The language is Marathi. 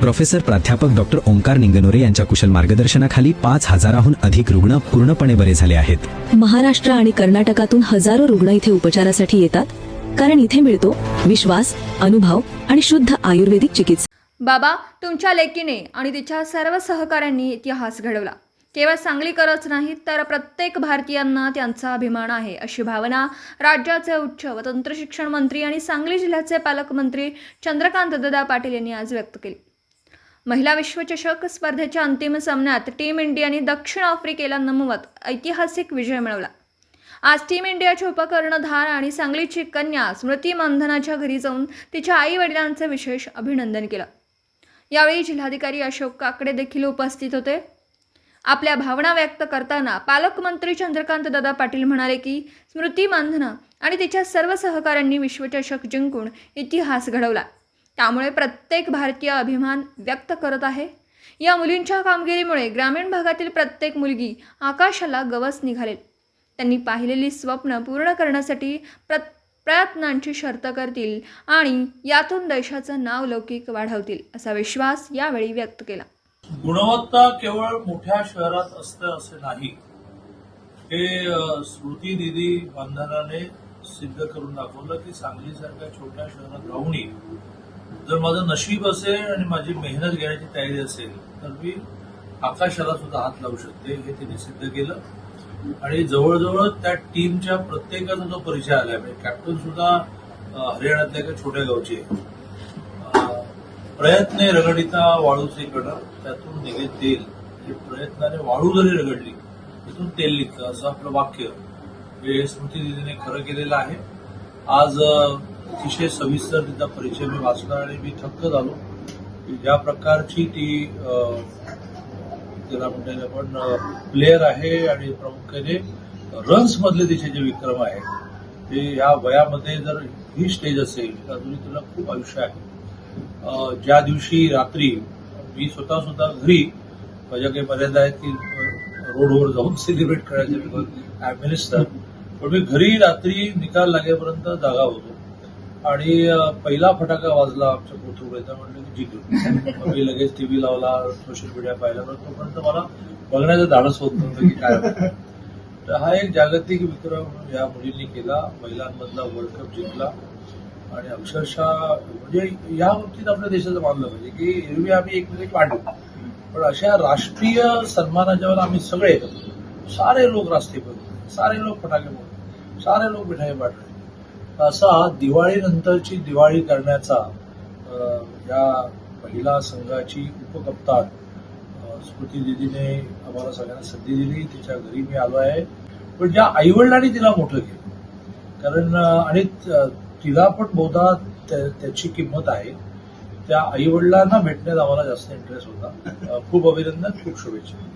Professor प्राध्यापक डॉक्टर ओंकार निंगनोरे यांच्या कुशल मार्गदर्शनाखाली पाच हजाराहून अधिक रुग्ण पूर्णपणे बरे झाले आहेत. महाराष्ट्र आणि कर्नाटकातून हजारो रुग्ण इथे उपचारासाठी येतात. कारण इथे मिळतो विश्वास अनुभव आणि शुद्ध आयुर्वेदिक चिकित्सा. बाबा तुमच्या लेकीने आणि तिच्या सर्व सहकाऱ्यांनी इतिहास घडवला. केवळ सांगलीकरच नाही तर प्रत्येक भारतीयांना त्यांचा अभिमान आहे अशी भावना राज्याचे उच्च व तंत्र शिक्षण मंत्री आणि सांगली जिल्ह्याचे पालकमंत्री चंद्रकांत ददा पाटील यांनी आज व्यक्त केली. महिला विश्वचषक स्पर्धेच्या अंतिम सामन्यात टीम इंडियाने दक्षिण आफ्रिकेला नमवत ऐतिहासिक विजय मिळवला. आज टीम इंडियाचे उपकर्णधार आणि सांगलीची कन्या स्मृती मानधनाच्या घरी जाऊन तिच्या आई वडिलांचे विशेष अभिनंदन केलं. यावेळी जिल्हाधिकारी अशोक काकडे देखील उपस्थित होते. आपल्या भावना व्यक्त करताना पालकमंत्री चंद्रकांत दादा पाटील म्हणाले की स्मृती मानधना आणि तिच्या सर्व सहकाऱ्यांनी विश्वचषक जिंकून इतिहास घडवला. त्यामुळे प्रत्येक भारतीय अभिमान व्यक्त करत आहे. या मुलींच्या कामगिरीमुळे ग्रामीण भागातील प्रत्येक मुलगी आकाशाला गवस निघालेल. त्यांनी पाहिलेली स्वप्न पूर्ण करण्यासाठी प्र प्रयत्नांची शर्त करतील आणि यातून देशाचं नाव लौकिक वाढवतील असा विश्वास यावेळी व्यक्त केला. गुणवत्ता केवळ मोठ्या शहरात असतं असे नाही. हे स्मृती दिदी बंधनाने सिद्ध करून दाखवलं की सांगलीसारख्या छोट्या शहरात राहूनही जर माझं नशीब असेल आणि माझी मेहनत घेण्याची तयारी असेल तर मी आकाशाला सुद्धा हात लावू शकते हे तिने सिद्ध केलं. आणि जवळजवळ त्या टीमच्या प्रत्येकाचा जो परिचय आलाय म्हणजे कॅप्टन सुद्धा हरियाणातल्या एका छोट्या गावची आहे. प्रयत्ने रगडिता वाळूचे कडक त्यातून निघे तेल. म्हणजे प्रयत्नाने वाळू जरी रगडली तिथून तेल निघतं असं आपलं वाक्य. हे स्मृती दिदीने खरं केलेलं आहे. आज अतिशय सविस्तर तिचा परिचय मी वाचला आणि मी थक्क झालो. की ज्या प्रकारची ती त्याला म्हणता येईल आपण प्लेअर आहे आणि प्रामुख्याने रन्स मधले तिचे जे विक्रम आहेत ते या वयामध्ये जर ही स्टेज असेल तर अजूनही तिला खूप आयुष्य आहे. ज्या दिवशी रात्री मी स्वतः सुद्धा घरी माझ्या काही मर्यादा आहेत की रोडवर जाऊन सेलिब्रेट करायचे बिकॉज आय मिनिस्टर पण मी घरी रात्री निकाल लागेपर्यंत जागा होतो. आणि पहिला फटाका वाजला आमच्या कोथरूडचा म्हणलं की जिंकलो मी लगेच टीव्ही लावला सोशल मीडिया पाहिला पण तोपर्यंत मला बघण्याचं धाडस होत नव्हतं की काय तर हा एक जागतिक विक्रम या मुलींनी केला महिलांमधला वर्ल्ड कप जिंकला. आणि अक्षरशः म्हणजे या बाबतीत आपल्या देशाचं मानलं पाहिजे की एरवी आम्ही एकमेकांची वाढलो. पण अशा राष्ट्रीय सन्मानाच्यावर आम्ही सगळे सारे लोक रास्ते बघतो सारे लोक फटाके बघतो सारे लोक मिठाई वाटले असा दिवाळीनंतरची दिवाळी करण्याचा या महिला संघाची उपकप्तान स्मृती दिदीने आम्हाला सगळ्यांना संधी दिली. तिच्या घरी मी आलो आहे. पण ज्या आईवडिलांनी तिला मोठं केलं. कारण आणि तिला पण बहुधा त्या- त्याची किंमत आहे. त्या आईवडिलांना भेटण्यात आम्हाला जास्त इंटरेस्ट होता. खूप अभिनंदन खूप शुभेच्छा.